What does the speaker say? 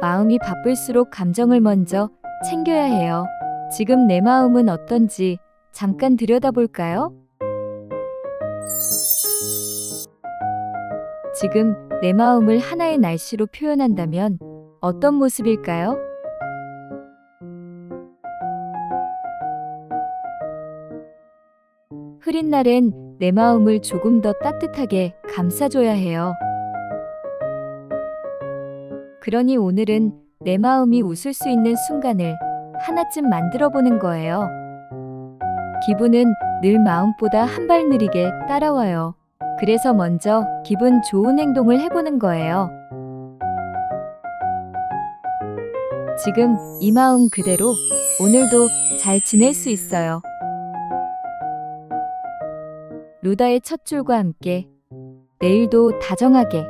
마음이 바쁠수록 감정을 먼저 챙겨야 해요. 지금 내 마음은 어떤지 잠깐 들여다볼까요? 지금 내 마음을 하나의 날씨로 표현한다면 어떤 모습일까요? 흐린 날엔 내 마음을 조금 더 따뜻하게 감싸줘야 해요. 그러니 오늘은 내 마음이 웃을 수 있는 순간을 하나쯤 만들어 보는 거예요. 기분은 늘 마음보다 한 발 느리게 따라와요. 그래서 먼저 기분 좋은 행동을 해보는 거예요. 지금 이 마음 그대로 오늘도 잘 지낼 수 있어요. 루다의 첫 줄과 함께 내일도 다정하게